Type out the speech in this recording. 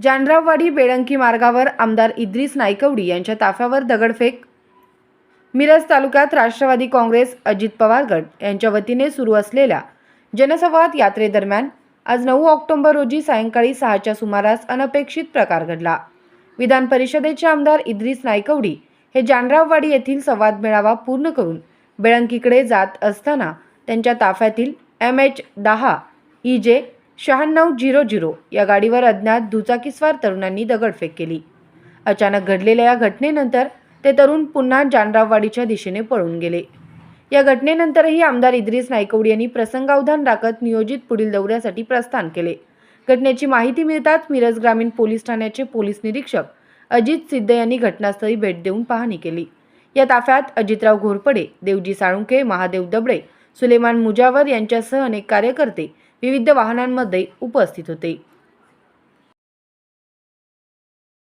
जानराववाडी बेळंकी मार्गावर आमदार इद्रिस नायकवडी यांच्या ताफ्यावर दगडफेक. मिरज तालुक्यात राष्ट्रवादी काँग्रेस अजित पवार गट यांच्या वतीने सुरू असलेल्या जनसंवाद यात्रेदरम्यान आज नऊ ऑक्टोबर रोजी सायंकाळी सहाच्या सुमारास अनपेक्षित प्रकार घडला. विधान परिषदेचे आमदार इद्रिस नायकवडी हे जानराववाडी येथील संवाद मेळावा पूर्ण करून बेळंकीकडे जात असताना त्यांच्या ताफ्यातील एम एच दहा ई जे शहाण्णव झिरो झिरो या गाडीवर अज्ञात दुचाकीस्वार तरुणांनी दगडफेक केली. अचानक घडलेल्या या घटनेनंतर ते तरुण पुन्हा जानराववाडीच्या दिशेने पळून गेले. या घटनेनंतरही आमदार इद्रिस नायकवडी यांनी प्रसंगावधान राखत नियोजित पुढील दौऱ्यासाठी प्रस्थान केले. घटनेची माहिती मिळताच मिरज ग्रामीण पोलीस ठाण्याचे पोलीस निरीक्षक अजित सिद्ध यांनी घटनास्थळी भेट देऊन पाहणी केली. या ताफ्यात अजितराव घोरपडे देवजी साळुंखे महादेव दबळे सुलेमान मुजावर यांच्यासह अनेक कार्यकर्ते विविध वाहनांमध्ये उपस्थित होते.